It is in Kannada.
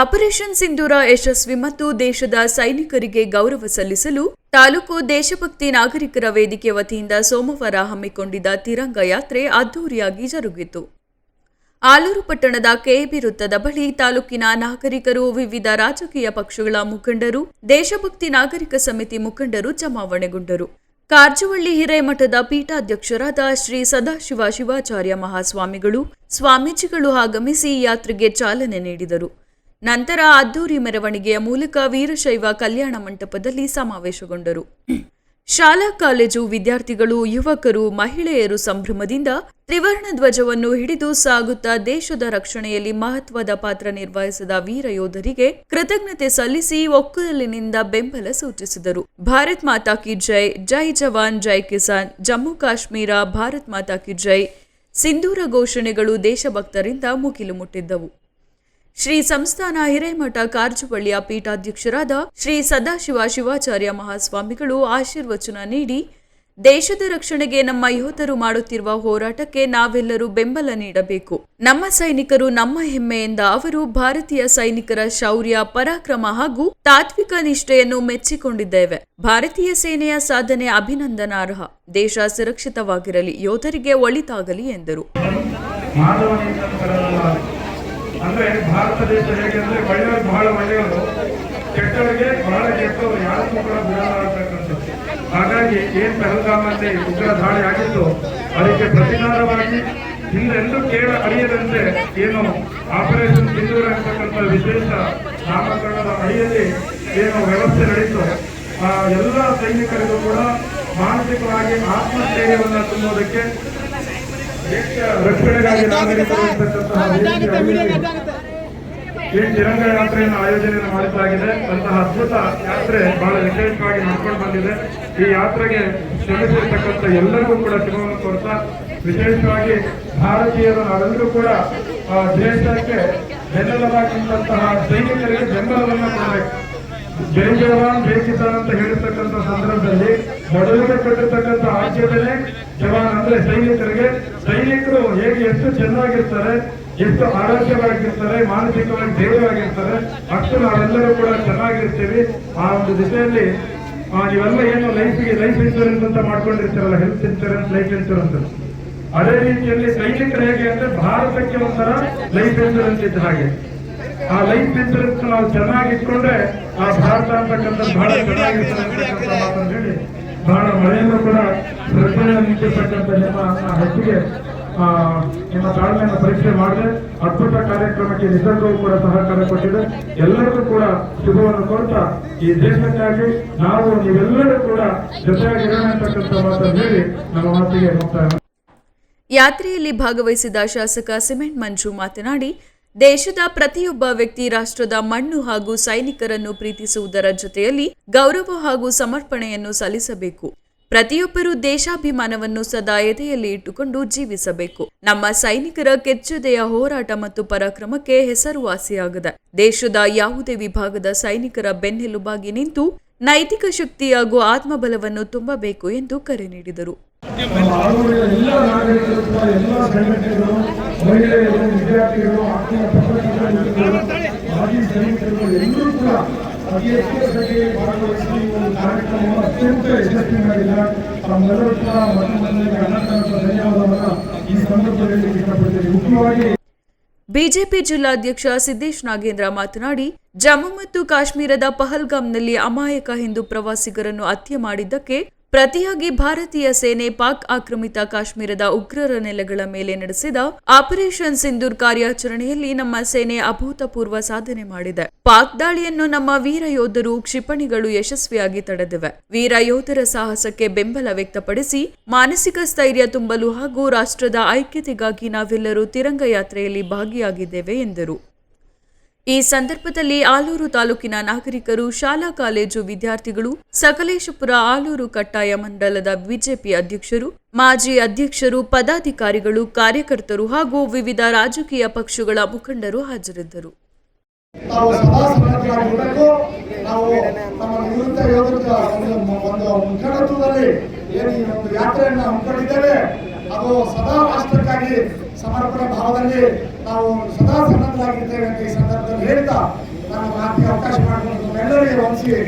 ಆಪರೇಷನ್ ಸಿಂಧೂರ ಯಶಸ್ವಿ ಮತ್ತು ದೇಶದ ಸೈನಿಕರಿಗೆ ಗೌರವ ಸಲ್ಲಿಸಲು ತಾಲೂಕು ದೇಶಭಕ್ತಿ ನಾಗರಿಕರ ವೇದಿಕೆ ವತಿಯಿಂದ ಸೋಮವಾರ ಹಮ್ಮಿಕೊಂಡಿದ್ದ ತಿರಂಗ ಯಾತ್ರೆ ಅದ್ದೂರಿಯಾಗಿ ಜರುಗಿತು. ಆಲೂರು ಪಟ್ಟಣದ ಕೆಎಬಿ ವೃತ್ತದ ಬಳಿ ತಾಲೂಕಿನ ನಾಗರಿಕರು, ವಿವಿಧ ರಾಜಕೀಯ ಪಕ್ಷಗಳ ಮುಖಂಡರು, ದೇಶಭಕ್ತಿ ನಾಗರಿಕ ಸಮಿತಿ ಮುಖಂಡರು ಜಮಾವಣೆಗೊಂಡರು. ಕಾರ್ಜುವಳ್ಳಿ ಹಿರೇಮಠದ ಪೀಠಾಧ್ಯಕ್ಷರಾದ ಶ್ರೀ ಸದಾಶಿವ ಶಿವಾಚಾರ್ಯ ಮಹಾಸ್ವಾಮಿಗಳು ಸ್ವಾಮೀಜಿಗಳು ಆಗಮಿಸಿ ಯಾತ್ರೆಗೆ ಚಾಲನೆ ನೀಡಿದರು. ನಂತರ ಅದ್ದೂರಿ ಮೆರವಣಿಗೆಯ ಮೂಲಕ ವೀರಶೈವ ಕಲ್ಯಾಣ ಮಂಟಪದಲ್ಲಿ ಸಮಾವೇಶಗೊಂಡರು. ಶಾಲಾ ಕಾಲೇಜು ವಿದ್ಯಾರ್ಥಿಗಳು, ಯುವಕರು, ಮಹಿಳೆಯರು ಸಂಭ್ರಮದಿಂದ ತ್ರಿವರ್ಣ ಧ್ವಜವನ್ನು ಹಿಡಿದು ಸಾಗುತ್ತಾ ದೇಶದ ರಕ್ಷಣೆಯಲ್ಲಿ ಮಹತ್ವದ ಪಾತ್ರ ನಿರ್ವಹಿಸಿದ ವೀರ ಯೋಧರಿಗೆ ಕೃತಜ್ಞತೆ ಸಲ್ಲಿಸಿ ಒಕ್ಕಲಿನಿಂದ ಬೆಂಬಲ ಸೂಚಿಸಿದರು. ಭಾರತ್ ಮಾತಾ ಕಿ ಜೈ ಜೈ ಜವಾನ್, ಜೈ ಕಿಸಾನ್, ಜಮ್ಮು ಕಾಶ್ಮೀರ, ಭಾರತ್ ಮಾತಾ ಕಿ ಜೈ, ಸಿಂಧೂರ ಘೋಷಣೆಗಳು ದೇಶಭಕ್ತರಿಂದ ಮುಗಿಲು ಮುಟ್ಟಿದ್ದವು. ಶ್ರೀ ಸಂಸ್ಥಾನ ಹಿರೇಮಠ ಕಾರಜವಳ್ಳಿಯ ಪೀಠಾಧ್ಯಕ್ಷರಾದ ಶ್ರೀ ಸದಾಶಿವ ಶಿವಾಚಾರ್ಯ ಮಹಾಸ್ವಾಮಿಗಳು ಆಶೀರ್ವಚನ ನೀಡಿ, ದೇಶದ ರಕ್ಷಣೆಗೆ ನಮ್ಮ ಯೋಧರು ಮಾಡುತ್ತಿರುವ ಹೋರಾಟಕ್ಕೆ ನಾವೆಲ್ಲರೂ ಬೆಂಬಲ ನೀಡಬೇಕು. ನಮ್ಮ ಸೈನಿಕರು ನಮ್ಮ ಹೆಮ್ಮೆಯಿಂದ ಅವರು ಭಾರತೀಯ ಸೈನಿಕರ ಶೌರ್ಯ, ಪರಾಕ್ರಮ ಹಾಗೂ ತಾತ್ವಿಕ ನಿಷ್ಠೆಯನ್ನು ಮೆಚ್ಚಿಕೊಂಡಿದ್ದೇವೆ. ಭಾರತೀಯ ಸೇನೆಯ ಸಾಧನೆ ಅಭಿನಂದನಾರ್ಹ. ದೇಶ ಸುರಕ್ಷಿತವಾಗಿರಲಿ, ಯೋಧರಿಗೆ ಒಳಿತಾಗಲಿ ಎಂದರು. ಅಂದ್ರೆ ಭಾರತ ದೇಶ ಹೇಗೆ ಅಂದ್ರೆ ಒಳ್ಳೆಯವರು ಬಹಳ ಒಳ್ಳೆಯವರು. ಕೆಟ್ಟವರಿಗೆ ಬಹಳ ಕೆಟ್ಟವರು. ಯಾರು ಕೂಡ ಬಿಡಲ್ಲ ಹಾಗಾಗಿ ಏನ್ ಪಹಲ್ಗಾಮಲ್ಲಿ ಉಗ್ರ ದಾಳಿ ಆಗಿತ್ತು ಅದಕ್ಕೆ ಪ್ರತಿಕಾರವಾಗಿ ಹಿಂದೆಂದೂ ಕೇಳ ಅಡಿಯದಂತೆ ಏನು ಆಪರೇಷನ್ ಸಿಂಧೂರ ಅಂತಕ್ಕಂಥ ವಿಶೇಷ ನಾಮಕರಣದ ಅಡಿಯಲ್ಲಿ ಏನು ವ್ಯವಸ್ಥೆ ನಡೀತು, ಆ ಎಲ್ಲ ಸೈನಿಕರಿಗೂ ಕೂಡ ಮಾನಸಿಕವಾಗಿ ಆತ್ಮಸ್ಥೈರ್ಯವನ್ನು ತುಂಬುವುದಕ್ಕೆ ರಕ್ಷಣೆಗಾಗಿ ನಾಗರಿಕರು ಇರ್ತಕ್ಕಂತಹ ವೇದಿಕೆ ಈ ತಿರಂಗ ಯಾತ್ರೆಯನ್ನು ಆಯೋಜನೆಯನ್ನು ಮಾಡಲಾಗಿದೆ ಅಂತಹ ಅದ್ಭುತ ಯಾತ್ರೆ ಬಹಳ ವಿಶೇಷವಾಗಿ ನಡ್ಕೊಂಡು ಬಂದಿದೆ. ಈ ಯಾತ್ರೆಗೆ ಶ್ರಮಿಸಿರ್ತಕ್ಕಂಥ ಎಲ್ಲರಿಗೂ ಕೂಡ ಶುಭವನ್ನು ಕೊಡ್ತಾ ವಿಶೇಷವಾಗಿ ಭಾರತೀಯರು ನಾವೆಲ್ಲರೂ ಕೂಡ ಆ, ದೇಶಕ್ಕೆ ಬೆನ್ನೆಲುಬಾಗಿದ್ದಂತಹ ಸೈನಿಕರಿಗೆ ಬೆಂಬಲವನ್ನು ಕೊಡಬೇಕು. ಜೈ ಜವಾನ್ ಜೈ ಕಿಸಾನ್ ಅಂತ ಹೇಳಿರ್ತಕ್ಕಂಥ ಸಂದರ್ಭದಲ್ಲಿ ಮೊದಲಿಗೆ ಕಟ್ಟಿರ್ತಕ್ಕಂಥ ಆದ್ಯತೆನೆ ಜವಾನ್ ಅಂದ್ರೆ ಸೈನಿಕರಿಗೆ ಸೈನಿಕರು ಹೇಗೆ ಎಷ್ಟು ಚೆನ್ನಾಗಿರ್ತಾರೆ ಎಷ್ಟು ಆರೋಗ್ಯವಾಗಿರ್ತಾರೆ ಮಾನಸಿಕವಾಗಿ ಧೈರ್ಯವಾಗಿರ್ತಾರೆ ಅಷ್ಟು ನಾವೆಲ್ಲರೂ ಕೂಡ ಚೆನ್ನಾಗಿರ್ತೀವಿ. ಆ ಒಂದು ದಿಸೆಯಲ್ಲಿ ಆ, ನೀವೆಲ್ಲ ಏನು ಲೈಫ್ಗೆ ಲೈಫ್ ಇನ್ಶೂರೆನ್ಸ್ ಅಂತ ಮಾಡ್ಕೊಂಡಿರ್ತಾರಲ್ಲ ಹೆಲ್ತ್ ಇನ್ಶೂರೆನ್ಸ್ ಲೈಫ್ ಇನ್ಶೂರೆನ್ಸ್ ಅದೇ ರೀತಿಯಲ್ಲಿ ಸೈನಿಕರು ಹೇಗೆ ಅಂದ್ರೆ ಭಾರತಕ್ಕೆ ಒಂಥರ ಲೈಫ್ ಇನ್ಶೂರೆನ್ಸ್ ಇದ್ದ ಹಾಗೆ. ಆ ಲೈಫ್ ಇನ್ಶೂರೆನ್ಸ್ ನಾವು ಚೆನ್ನಾಗಿ ಇಟ್ಕೊಂಡ್ರೆ ಆ ಭಾರತ ಅಂತಕ್ಕಂಥ ಬಹಳ ಚೆನ್ನಾಗಿರ್ತಾರೆ ಬಹಳ ಮಳೆಯನ್ನು ಕೂಡ ಪ್ರಜ್ಞೆ ನಿಂತಿರ್ತಕ್ಕಂಥ ನಿಮ್ಮ ಹೆಚ್ಚಿಗೆ ನಿಮ್ಮ ತಾಳ್ಮೆಯನ್ನು ಪರೀಕ್ಷೆ ಮಾಡಿದೆ ಅದ್ಭುತ ಕಾರ್ಯಕ್ರಮಕ್ಕೆ ನಿಸರ್ಗವು ಕೂಡ ಸಹಕಾರ ಕೊಟ್ಟಿದೆ. ಎಲ್ಲರಿಗೂ ಕೂಡ ಶುಭವನ್ನು ಕೊಡ್ತಾ ಈ ದೇಶಕ್ಕಾಗಿ ನಾವು ನೀವೆಲ್ಲರೂ ಕೂಡ ಜೊತೆಯಾಗಿರೋಣ ಅಂತಕ್ಕಂಥ ಮಾತನ್ನು ಹೇಳಿ ನಮ್ಮ ಮಾತಿಗೆ ಮುಕ್ತಾಯ ಯಾತ್ರೆಯಲ್ಲಿ ಭಾಗವಹಿಸಿದ ಶಾಸಕ ಸಿಮೆಂಟ್ ಮಂಜು ಮಾತನಾಡಿ, ದೇಶದ ಪ್ರತಿಯೊಬ್ಬ ವ್ಯಕ್ತಿ ರಾಷ್ಟ್ರದ ಮಣ್ಣು ಹಾಗೂ ಸೈನಿಕರನ್ನು ಪ್ರೀತಿಸುವುದರ ಜೊತೆಯಲ್ಲಿ ಗೌರವ ಹಾಗೂ ಸಮರ್ಪಣೆಯನ್ನು ಸಲ್ಲಿಸಬೇಕು. ಪ್ರತಿಯೊಬ್ಬರೂ ದೇಶಾಭಿಮಾನವನ್ನು ಸದಾ ಎದೆಯಲ್ಲಿ ಇಟ್ಟುಕೊಂಡು ಜೀವಿಸಬೇಕು. ನಮ್ಮ ಸೈನಿಕರ ಕೆಚ್ಚೆದೆಯ ಹೋರಾಟ ಮತ್ತು ಪರಾಕ್ರಮಕ್ಕೆ ಹೆಸರುವಾಸಿಯಾಗದ ದೇಶದ ಯಾವುದೇ ವಿಭಾಗದ ಸೈನಿಕರ ಬೆನ್ನೆಲುಬಾಗಿ ನಿಂತು ನೈತಿಕ ಶಕ್ತಿ ಹಾಗೂ ಆತ್ಮಬಲವನ್ನು ತುಂಬಬೇಕು ಎಂದು ಕರೆ ನೀಡಿದರು. ಅತ್ಯಂತ ಯಶಸ್ವಿ ತಮ್ಮೆಲ್ಲರೂ ಕೂಡ ಮತ್ತೊಮ್ಮೆ ಅನಂತ ಧನ್ಯವಾದವನ್ನು ಈ ಸಂದರ್ಭದಲ್ಲಿ ಇಷ್ಟಪಡ್ತೀನಿ ಮುಖ್ಯವಾಗಿ ಬಿಜೆಪಿ ಜಿಲ್ಲಾಧ್ಯಕ್ಷ ಸಿದ್ದೇಶ್ ನಾಗೇಂದ್ರ ಮಾತನಾಡಿ, ಜಮ್ಮು ಮತ್ತು ಕಾಶ್ಮೀರದ ಪಹಲ್ಗಾಮ್ನಲ್ಲಿ ಅಮಾಯಕ ಹಿಂದೂ ಪ್ರವಾಸಿಗರನ್ನು ಹತ್ಯೆ ಮಾಡಿದ್ದಕ್ಕೆ ಪ್ರತಿಯಾಗಿ ಭಾರತೀಯ ಸೇನೆ ಪಾಕ್ ಆಕ್ರಮಿತ ಕಾಶ್ಮೀರದ ಉಗ್ರರ ನೆಲೆಗಳ ಮೇಲೆ ನಡೆಸಿದ ಆಪರೇಷನ್ ಸಿಂಧೂರ್ ಕಾರ್ಯಾಚರಣೆಯಲ್ಲಿ ನಮ್ಮ ಸೇನೆ ಅಭೂತಪೂರ್ವ ಸಾಧನೆ ಮಾಡಿದೆ. ಪಾಕ್ ದಾಳಿಯನ್ನು ನಮ್ಮ ವೀರ ಯೋಧರು, ಕ್ಷಿಪಣಿಗಳು ಯಶಸ್ವಿಯಾಗಿ ತಡೆದಿವೆ. ವೀರ ಯೋಧರ ಸಾಹಸಕ್ಕೆ ಬೆಂಬಲ ವ್ಯಕ್ತಪಡಿಸಿ ಮಾನಸಿಕ ಸ್ಥೈರ್ಯ ತುಂಬಲು ಹಾಗೂ ರಾಷ್ಟ್ರದ ಐಕ್ಯತೆಗಾಗಿ ನಾವೆಲ್ಲರೂ ತಿರಂಗ ಯಾತ್ರೆಯಲ್ಲಿ ಭಾಗಿಯಾಗಿದ್ದೇವೆ ಎಂದರು. ಈ ಸಂದರ್ಭದಲ್ಲಿ ಆಲೂರು ತಾಲೂಕಿನ ನಾಗರಿಕರು, ಶಾಲಾ ಕಾಲೇಜು ವಿದ್ಯಾರ್ಥಿಗಳು, ಸಕಲೇಶಪುರ ಆಲೂರು ಕಟ್ಟಾಯ ಮಂಡಲದ ಬಿಜೆಪಿ ಅಧ್ಯಕ್ಷರು, ಮಾಜಿ ಅಧ್ಯಕ್ಷರು, ಪದಾಧಿಕಾರಿಗಳು, ಕಾರ್ಯಕರ್ತರು ಹಾಗೂ ವಿವಿಧ ರಾಜಕೀಯ ಪಕ್ಷಗಳ ಮುಖಂಡರು ಹಾಜರಿದ್ದರು. ಸದಾ ರಾಷ್ಟ್ರಕ್ಕಾಗಿ ಸಮರ್ಪಣೆ ಭಾವದಲ್ಲಿ ನಾವು ಸದಾ ಸನ್ನದ್ಧರಾಗಿರ್ತೇವೆ ಅಂತ ಈ ಸಂದರ್ಭದಲ್ಲಿ ಹೇಳ್ತಾ ನಾನು ಮಾತಿಗೆ ಅವಕಾಶ ಮಾಡಿಕೊಂಡು ಎಲ್ಲರಿಗೆ ವಂದಿಸಿ.